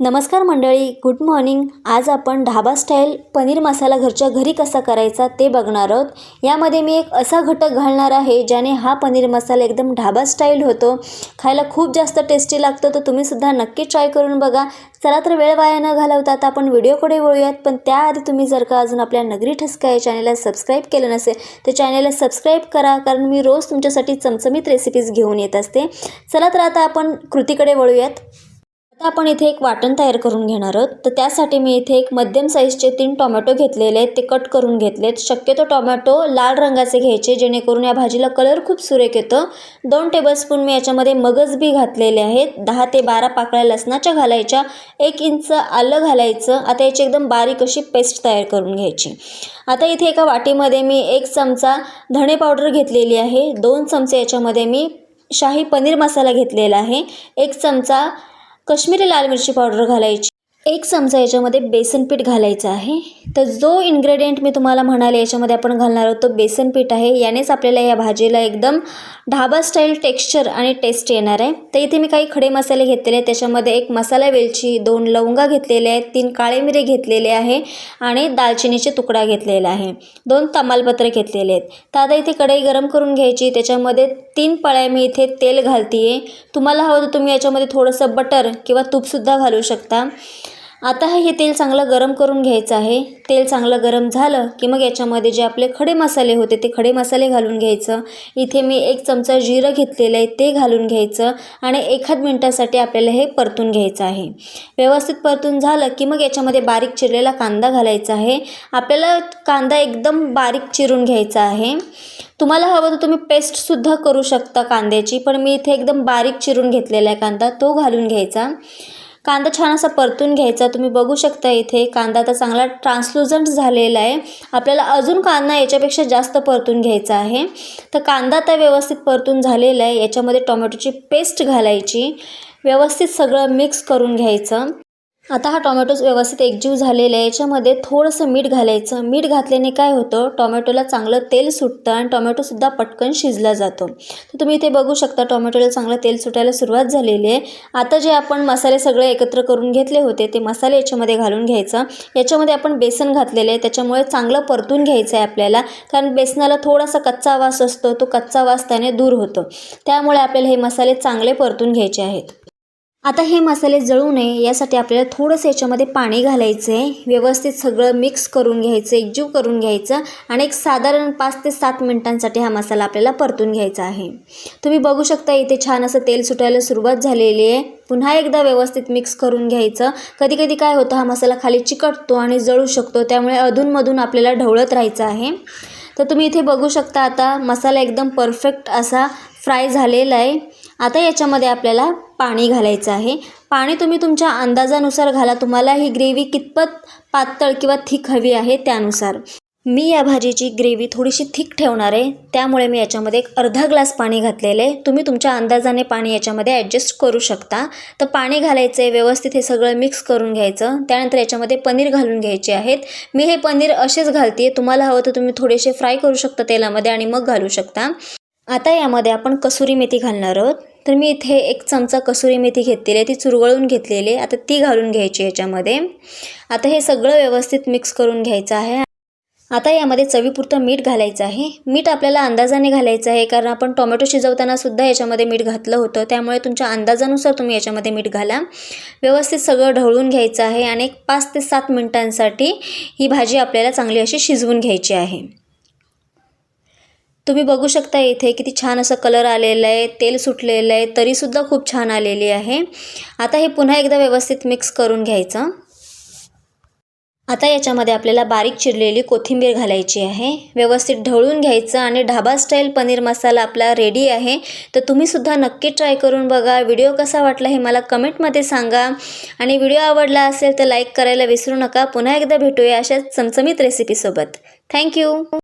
नमस्कार मंडळी good morning. आज आपण ढाबा स्टाईल पनीर मसाला घरच्या घरी कसा करायचा ते बघणार आहोत. यामध्ये मी एक असा घटक घालणार आहे ज्याने हा पनीर मसाला एकदम ढाबा स्टाईल होतो. खायला खूप जास्त टेस्टी लागतो तर तुम्हीसुद्धा नक्की ट्राय करून बघा. चला तर वेळ वाया न घालवता आता आपण व्हिडिओकडे वळूयात. पण त्याआधी तुम्ही जर का अजून आपल्या नगरी ठसका या चॅनलला सबस्क्राईब केलं नसेल तर चॅनलला सबस्क्राईब करा. कारण मी रोज तुमच्यासाठी चमचमीत रेसिपीज घेऊन येत असते. चला तर आता आपण कृतीकडे वळूयात. आता आपण इथे एक वाटण तयार करून घेणार आहोत. तर त्यासाठी मी इथे एक मध्यम साईजचे तीन टोमॅटो घेतलेले आहेत. ते कट करून घेतलेत. शक्यतो टोमॅटो लाल रंगाचे घ्यायचे जेणेकरून या भाजीला कलर खूप सुरेख येतो. दोन टेबलस्पून मी याच्यामध्ये मगज बी घातलेले आहेत. दहा ते बारा पाकळ्या लसणाच्या घालायच्या. एक इंच आलं घालायचं. आता याची एकदम बारीक अशी पेस्ट तयार करून घ्यायची. आता इथे एका वाटीमध्ये मी एक चमचा धणे पावडर घेतलेली आहे. दोन चमचे याच्यामध्ये मी शाही पनीर मसाला घेतलेला आहे. एक चमचा कश्मीरी लाल मिरची पावडर घालायची. एक चमचा याच्यामध्ये बेसन पीठ घालायचं आहे. तर जो इन्ग्रेडियंट मी तुम्हाला म्हणाले याच्यामध्ये आपण घालणार आहोत तो बेसन पीठ आहे. यानेच आपल्याला या भाजीला एकदम ढाबा स्टाईल टेक्स्चर आणि टेस्ट येणार आहे. तर इथे मी काही खडे मसाले घेतलेले आहेत. त्याच्यामध्ये एक मसाला वेलची दोन लवंगा घेतलेले आहेत तीन काळे मिरे घेतलेले आहे आणि दालचिनीचे तुकडा घेतलेला आहे. दोन तमालपत्र घेतलेले आहेत. तर आता इथे कढई गरम करून घ्यायची. त्याच्यामध्ये तीन पळ्या मी इथे तेल घालते आहे तुम्हाला हवं तर तुम्ही याच्यामध्ये थोडंसं बटर किंवा तूपसुद्धा घालू शकता. आता हे तेल चांगलं गरम करून घ्यायचं आहे. तेल चांगलं गरम झालं की मग याच्यामध्ये जे आपले खडे मसाले होते ते खडे मसाले घालून घ्यायचं. इथे मी एक चमचा जिरं घेतलेलं आहे ते घालून घ्यायचं आणि एखाद मिनटासाठी आपल्याला हे परतून घ्यायचं आहे. व्यवस्थित परतून झालं की मग याच्यामध्ये बारीक चिरलेला कांदा घालायचा आहे. आपल्याला कांदा एकदम बारीक चिरून घ्यायचा आहे. तुम्हाला हवं तर तुम्ही पेस्टसुद्धा करू शकता कांद्याची पण मी इथे एकदम बारीक चिरून घेतलेला आहे कांदा तो घालून घ्यायचा. कांदा छान असा परतून घ्यायचा. तुम्ही बघू शकता इथे कांदा आता चांगला ट्रान्सलुझंट झालेला आहे. आपल्याला अजून कांदा याच्यापेक्षा जास्त परतून घ्यायचा आहे. तर कांदा आता व्यवस्थित परतून झालेला आहे. याच्यामध्ये टोमॅटोची पेस्ट घालायची. व्यवस्थित सगळं मिक्स करून घ्यायचं. आता हा टोमॅटोज व्यवस्थित एकजीव झालेला आहे. याच्यामध्ये थोडंसं मीठ घालायचं. मीठ घातल्याने काय होतं? टोमॅटोला चांगलं तेल सुटतं आणि टोमॅटोसुद्धा पटकन शिजला जातो. तर तुम्ही इथे बघू शकता टोमॅटोला चांगलं तेल सुटायला सुरुवात झालेली आहे. आता जे आपण मसाले सगळे एकत्र करून घेतले होते ते मसाले याच्यामध्ये घालून घ्यायचं. याच्यामध्ये आपण बेसन घातलेले आहे. त्याच्यामुळे चांगलं परतून घ्यायचं आहे आपल्याला. कारण बेसनाला थोडासा कच्चा वास असतो तो कच्चा वास त्याने दूर होतो. त्यामुळे आपल्याला हे मसाले चांगले परतून घ्यायचे आहेत. आता हे मसाले जळू नये यासाठी आपल्याला थोडंसं याच्यामध्ये पाणी घालायचं आहे व्यवस्थित सगळं मिक्स करून घ्यायचं एकजीव करून घ्यायचं आणि एक साधारण पाच ते सात मिनटांसाठी हा मसाला आपल्याला परतून घ्यायचा आहे. तुम्ही बघू शकता इथे छान असं तेल सुटायला सुरुवात झालेली आहे. पुन्हा एकदा व्यवस्थित मिक्स करून घ्यायचं. कधी कधी काय होतं हा मसाला खाली चिकटतो आणि जळू शकतो त्यामुळे अधूनमधून आपल्याला ढवळत राहायचं आहे. तर तुम्ही इथे बघू शकता आता मसाला एकदम परफेक्ट असा फ्राय झालेला आहे. आता याच्यामध्ये आपल्याला पाणी घालायचं आहे. पाणी तुम्ही तुमच्या अंदाजानुसार घाला. तुम्हाला ही ग्रेव्ही कितपत पातळ किंवा थिक हवी आहे त्यानुसार. मी या भाजीची ग्रेव्ही थोडीशी थिक ठेवणार आहे. त्यामुळे मी याच्यामध्ये एक अर्धा ग्लास पाणी घातलेलं आहे. तुम्ही तुमच्या अंदाजाने पाणी याच्यामध्ये ॲडजस्ट करू शकता. तर पाणी घालायचं आहे व्यवस्थित हे सगळं मिक्स करून घ्यायचं. त्यानंतर याच्यामध्ये पनीर घालून घ्यायचे आहेत. मी हे पनीर असेच घालते तुम्हाला हवं तर तुम्ही थोडेसे फ्राय करू शकता तेलामध्ये आणि मग घालू शकता. आता यामध्ये आपण कसुरी मेथी घालणार आहोत. तर मी इथे एक चमचा कसुरी मेथी घेतलेली आहे. ती चुरगळून घेतलेली आहे. आता ती घालून घ्यायची याच्यामध्ये आता हे सगळं व्यवस्थित मिक्स करून घ्यायचं आहे. आता यामध्ये चवीपुरतं मीठ घालायचं आहे. मीठ आपल्याला अंदाजाने घालायचं आहे कारण आपण टोमॅटो शिजवताना सुद्धा याच्यामध्ये मीठ घातलं होतं. त्यामुळे तुमच्या अंदाजानुसार तुम्ही याच्यामध्ये मीठ घाला. व्यवस्थित सगळं ढवळून घ्यायचं आहे आणि एक पाच ते सात मिनटांसाठी ही भाजी आपल्याला चांगली अशी शिजवून घ्यायची आहे. तुम्ही बघू शकता इथे किती छान असं कलर आलेलं आहे तेल सुटलेलं आहे तरीसुद्धा खूप छान आलेली आहे. आता हे पुन्हा एकदा व्यवस्थित मिक्स करून घ्यायचं. आता याच्यामध्ये आपल्याला बारीक चिरलेली कोथिंबीर घालायची आहे. व्यवस्थित ढवळून घ्यायचं आणि ढाबा स्टाईल पनीर मसाला आपला रेडी आहे. तर तुम्हीसुद्धा नक्की ट्राय करून बघा. व्हिडिओ कसा वाटला हे मला कमेंटमध्ये सांगा. आणि व्हिडिओ आवडला असेल तर लाईक करायला विसरू नका. पुन्हा एकदा भेटूया अशाच चमचमीत रेसिपीसोबत थँक्यू